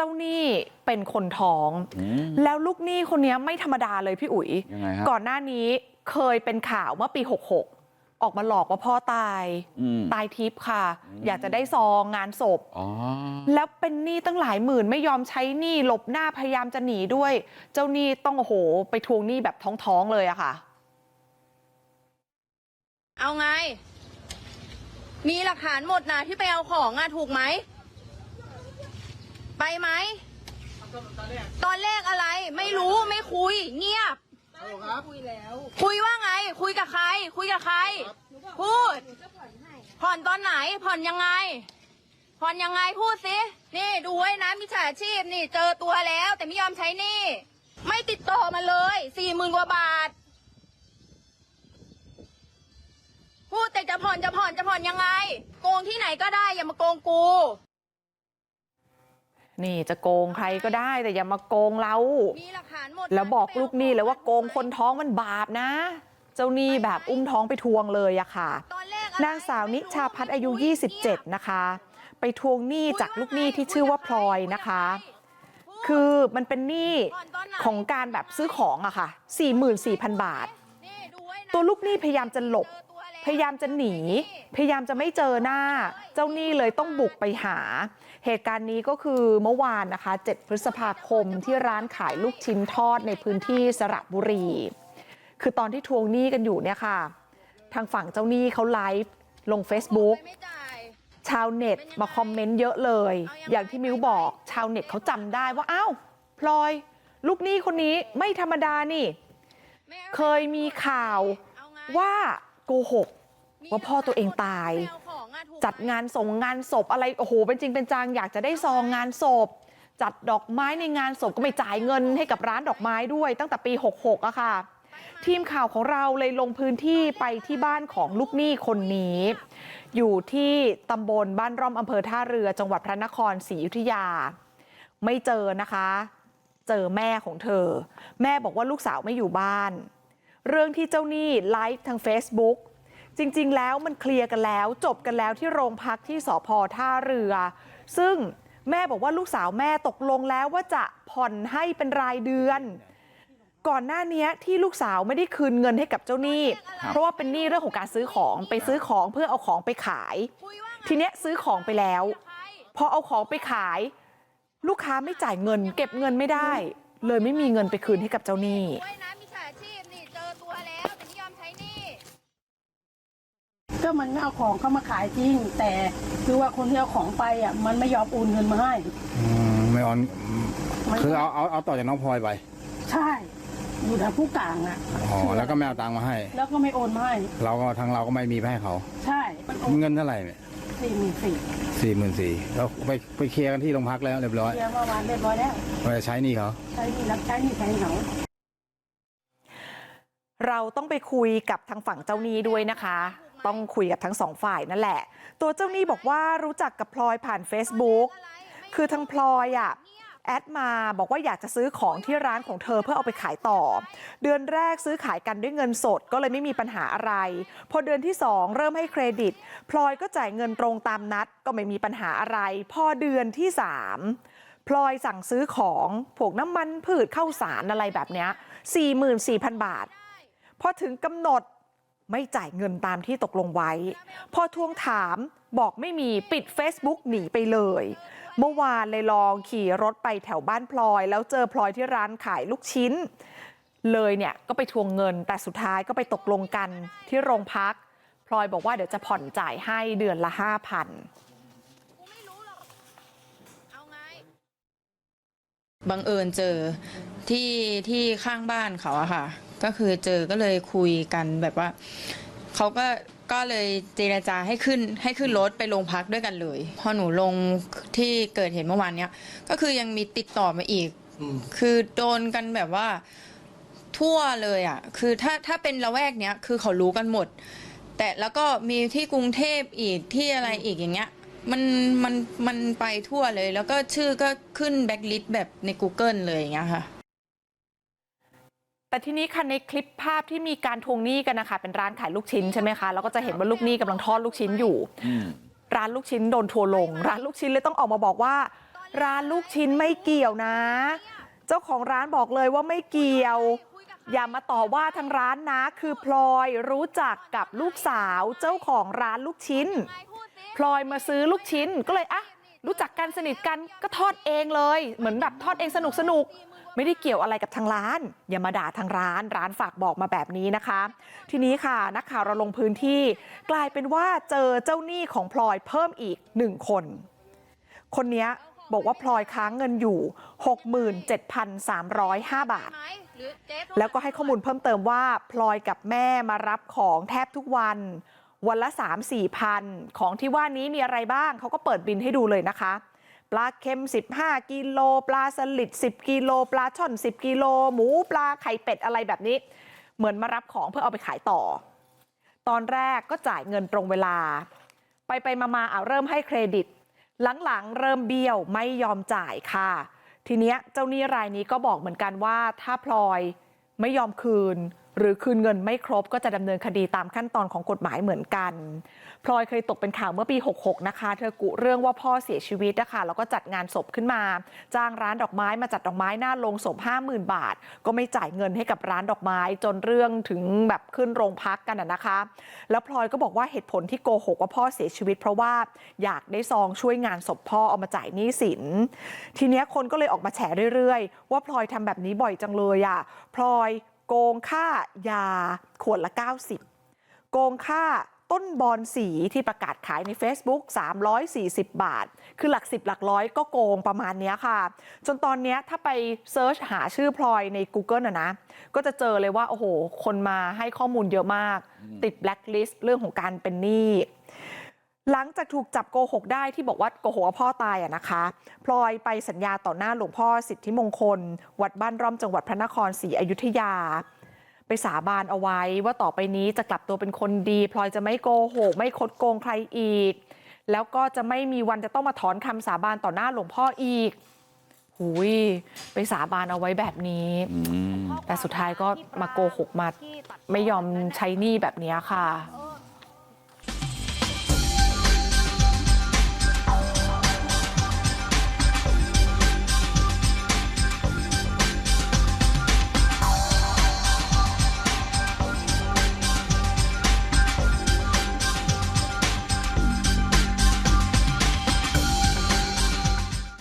เจ้าหนี้เป็นคนท้องอืมแล้วลูกหนี้คนนี้ไม่ธรรมดาเลยพี่อุ๋ยยังไงฮะก่อนหน้านี้เคยเป็นข่าวเมื่อปี 66 ออกมาหลอกว่าพ่อตายอืมตายทิพย์ค่ะ อยากจะได้ซองงานศพอ๋อแล้วเป็นหนี้ตั้งหลายหมื่นไม่ยอมใช้หนี้หลบหน้าพยายามจะหนีด้วย เจ้าหนี้ต้องโอ้โห ไปทวงหนี้แบบท้องๆเลยอะค่ะ เอาไง มีหลักฐานหมดนะที่ไปเอาของอะถูกไหม ไปไหม ตอนแรกอะไร ไม่รู้ไม่คุย เงียบคุยว่าไง คุยกับใคร คุยกับใคร พูดผ่อนตอนไหน ผ่อนยังไง ผ่อนยังไงพูดสิ นี่ดูไว้นะมิจฉาชีพนี่ เจอตัวแล้ว แต่ไม่ยอมใช้หนี่ ไม่ติดต่อมาเลยสี่หมื่นกว่าบาท พูดแต่จะผ่อนจะผ่อนจะผ่อนยังไง โกงที่ไหนก็ได้อย่ามาโกงกู นี่จะโกงใครก็ได้แต่อย่ามาโกงเรามีหลักฐานหมดแล้วบอกลูกหนี้เลยว่าโกงคนท้องมันบาปนะ เจ้าหนี้แบบอุ้มท้องไปทวงเลยอะค่ะตอนแรกอะไรนางสาวนิชาพัฒน์อายุ 27 นะคะ ไปทวงหนี้จากลูกหนี้ที่ชื่อว่าพลอยนะคะ คือมันเป็นหนี้ของการแบบซื้อของอะค่ะ 44,000 บาทนี่ดูไนะตัวลูกหนี้พยายามจะหลบเจอตัวแล้ว พยายามจะหนีพยายามจะไม่เจอหน้าเจ้าหนี้เลยต้องบุกไปหาเหตุการณ์นี้ก็คือเมื่อวานนะคะ7พฤษภาคมที่ร้านขายลูกชิ้นทอดในพื้นที่สระบุรี คือตอนที่ทวงหนี้กันอยู่เนี่ยค่ะ ทางฝั่งเจ้าหนี้เขาไลฟ์ลง Facebook ไม่จ่ายชาวเน็ตมาคอมเมนต์เยอะเลย อย่างที่มิวบอก ชาวเน็ตเขาจำได้ว่าอ้าวพลอย ลูกหนี้คนนี้ไม่ธรรมดานี่ไม่อาเคยมีข่าวเอาไงว่าโกหก ว่าพ่อตัวเองตายไม่เอของอะถูกไหมจัดงานส่งงานศพอะไรโอ้โหเป็นจริงเป็นจังอยากจะได้ซองงานศพ จัดดอกไม้ในงานศพก็ไม่จ่ายเงินให้กับร้านดอกไม้ด้วยตั้งแต่ปี 66อะค่ะ ทีมข่าวของเราเลยลงพื้นที่ไปที่บ้านของลูกหนี้คนนี้ อยู่ที่ตำบลบ้านร่อมอำเภอท่าเรือจังหวัดพระนครศรีอยุธยา ไม่เจอนะคะ เจอแม่ของเธอ แม่บอกว่าลูกสาวไม่อยู่บ้าน เรื่องที่เจ้าหนี้ไลฟ์ทาง Facebook จริง ๆ แล้วมันเคลียร์กันแล้ว จบกันแล้วที่โรงพักที่สพท่าเรือ ซึ่งแม่บอกว่าลูกสาวแม่ตกลงแล้วว่าจะผ่อนให้เป็นรายเดือน ก่อนหน้านี้ที่ลูกสาวไม่ได้คืนเงินให้กับเจ้าหนี้ เพราะว่าเป็นหนี้เรื่องของการซื้อของไปซื้อของเพื่อเอาของไปขายคุยว่าไงทีเนี้ยซื้อของไปแล้วใครพอเอาของไปขาย ลูกค้าไม่จ่ายเงิน เก็บเงินไม่ได้ เลยไม่มีเงินไปคืนให้กับเจ้าหนี้ ด้วยนะมิจฉาชีพนี่เจอตัวแล้วแต่ไม่ยอมใช้หนี่ ก็มันเอาของเข้ามาขายจริง แต่คือว่าคนที่เอาของไปอะมันไม่ยอมโอนเงินมาให้ อืมไม่ออนมันคือเอาเอาเอาต่อจากน้องพลอยไปใช่ อยู่ทางผู้กลางอะอ๋อแล้วก็ไม่เอาตังค์มาให้ แล้วก็ไม่โอนมาให้เราก็ทางเราก็ไม่มีไปให้เขา ใช่มันโอนเงินเท่าไหร่เนี่ยสี่หมื่นสี่สี่หมื่นสี่แล้วไปไปเคลียร์กันที่โรงพักแล้วเรียบร้อยเคลียร์เมื่อวานเรียบร้อยแล้วว่าจะใช้หนี่เขา ใช้หนี่รับใช้หนี่แทนเขา เราต้องไปคุยกับทางฝั่งเจ้าหนี้ด้วยนะคะ ต้องคุยกับทั้งสองฝ่ายนั่นแหละ ตัวเจ้าหนี้บอกว่ารู้จักกับพลอยผ่าน Facebook คือทางพลอยอะแอดมาบอกว่าอยากจะซื้อของที่ร้านของเธอเพื่อเอาไปขายต่อ เดือนแรกซื้อขายกันด้วยเงินสดก็เลยไม่มีปัญหาอะไร พอเดือนที่ 2 เริ่มให้เครดิต พลอยก็จ่ายเงินตรงตามนัดก็ไม่มีปัญหาอะไร พอเดือนที่ 3 พลอยสั่งซื้อของพวกน้ำมันพืชข้าวสารอะไรแบบเนี้ย44,000 บาท พอถึงกำหนด ไม่จ่ายเงินตามที่ตกลงไว้พอทวงถามบอกไม่มีปิด Facebook หนีไปเลยเมื่อวานเลยลองขี่รถไปแถวบ้านพลอย แล้วเจอพลอยที่ร้านขายลูกชิ้น เลยเนี่ยก็ไปทวงเงินแต่สุดท้ายก็ไปตกลงกันที่โรงพักพลอยบอกว่าเดี๋ยวจะผ่อนจ่ายให้เดือนละห้าพันบังเอิญเจอที่ที่ข้างบ้านเขาอะค่ะ ก็คือเจอก็เลยคุยกันแบบว่าเขาก็ก็เลยเจรจาให้ขึ้นให้ขึ้นรถไปโรงพักด้วยกันเลย พอหนูลงที่เกิดเหตุเมื่อวานเนี้ยก็คือยังมีติดต่อมาอีก คือโดนกันแบบว่าทั่วเลยอะคือถ้าถ้าเป็นละแวกเนี้ยคือเขารู้กันหมด แต่แล้วก็มีที่กรุงเทพอีกที่อะไรอีกอย่างเงี้ยมันมันมันไปทั่วเลย แล้วก็ชื่อก็ขึ้นแบ็กลิสต์แบบใน Google เลยอย่างเงี้ยค่ะ แต่ทีนี้ค่ะในคลิปภาพที่มีการทวงหนี้กันนะคะเป็นร้านขายลูกชิ้นใช่ไหมคะแล้วก็จะเห็นว่าลูกหนี้กำลังทอดลูกชิ้นอยู่อืมร้านลูกชิ้นโดนทัวร์ลงร้านลูกชิ้นเลยต้องออกมาบอกว่าร้านลูกชิ้นไม่เกี่ยวนะเจ้าของร้านบอกเลยว่าไม่เกี่ยวอย่ามาต่อว่าทางร้านนะคือพลอยรู้จักกับลูกสาวเจ้าของร้านลูกชิ้นพลอยมาซื้อลูกชิ้นก็เลยอะรู้จักกันสนิทกันก็ทอดเองเลยเหมือนแบบทอดเองสนุกสนุก ไม่ได้เกี่ยวอะไรกับทางร้าน อย่ามาด่าทางร้าน ร้านฝากบอกมาแบบนี้นะคะ ทีนี้ค่ะนักข่าวเราลงพื้นที่ กลายเป็นว่าเจอเจ้าหนี้ของพลอยเพิ่มอีกหนึ่งคน คนนี้บอกว่าพลอยค้างเงินอยู่ 67,305 บาท แล้วก็ให้ข้อมูลเพิ่มเติมว่า พลอยกับแม่มารับของแทบทุกวัน วันละ 3 4พัน ของที่ว่านี้มีอะไรบ้าง เขาก็เปิดบินให้ดูเลยนะคะ ปลาเค็ม 15 กิโล ปลาสลิด 10 กิโล ปลาช่อน 10 กิโล หมูปลาไข่เป็ดอะไรแบบนี้ เหมือนมารับของเพื่อเอาไปขายต่อ ตอนแรกก็จ่ายเงินตรงเวลา ไปไปมามาเอาเริ่มให้เครดิต หลังๆ เริ่มเบี้ยวไม่ยอมจ่ายค่ะ ทีเนี้ยเจ้าหนี้รายนี้ก็บอกเหมือนกันว่าถ้าพลอยไม่ยอมคืน หรือคืนเงินไม่ครบก็จะดำเนินคดีตามขั้นตอนของกฎหมายเหมือนกันพลอยเคยตกเป็นข่าวเมื่อปี 66 นะคะ เธอกุเรื่องว่าพ่อเสียชีวิตนะคะแล้วก็จัดงานศพขึ้นมา จ้างร้านดอกไม้มาจัดดอกไม้หน้าโรงศพ 50,000 บาท ก็ไม่จ่ายเงินให้กับร้านดอกไม้จนเรื่องถึงแบบขึ้นโรงพักกันนะนะคะ แล้วพลอยก็บอกว่าเหตุผลที่โกหกว่าพ่อเสียชีวิต เพราะว่าอยากได้ซองช่วยงานศพพ่อเอามาจ่ายหนี้สิน ทีเนี้ยคนก็เลยออกมาแฉเรื่อยๆ ว่าพลอยทำแบบนี้บ่อยจังเลยอะพลอย โกงค่ายาขวดละ 90 โกงค่าต้นบอนสีที่ประกาศขายใน Facebook 340 บาท คือหลักสิบหลักร้อยก็โกงประมาณนี้ค่ะ จนตอนนี้ถ้าไปเซิร์ชหาชื่อพลอยใน Google นะนะ ก็จะเจอเลยว่า โอ้โห คนมาให้ข้อมูลเยอะมาก ติดแบล็คลิสต์เรื่องของการเป็นหนี้ หลังจากถูกจับโกหกได้ที่บอกว่าโกหกว่าพ่อตายอะนะคะพลอยไปสัญญาต่อหน้าหลวงพ่อสิทธิมงคลวัดบ้านร่อมจังหวัดพระนครศรีอยุธยา ไปสาบานเอาไว้ว่าต่อไปนี้จะกลับตัวเป็นคนดีพลอยจะไม่โกหกไม่คดโกงใครอีก แล้วก็จะไม่มีวันจะต้องมาถอนคำสาบานต่อหน้าหลวงพ่ออีกหุยไปสาบานเอาไว้แบบนี้ แต่สุดท้ายก็มาโกหกมาไม่ยอมใช้หนี้แบบนี้ค่ะเอ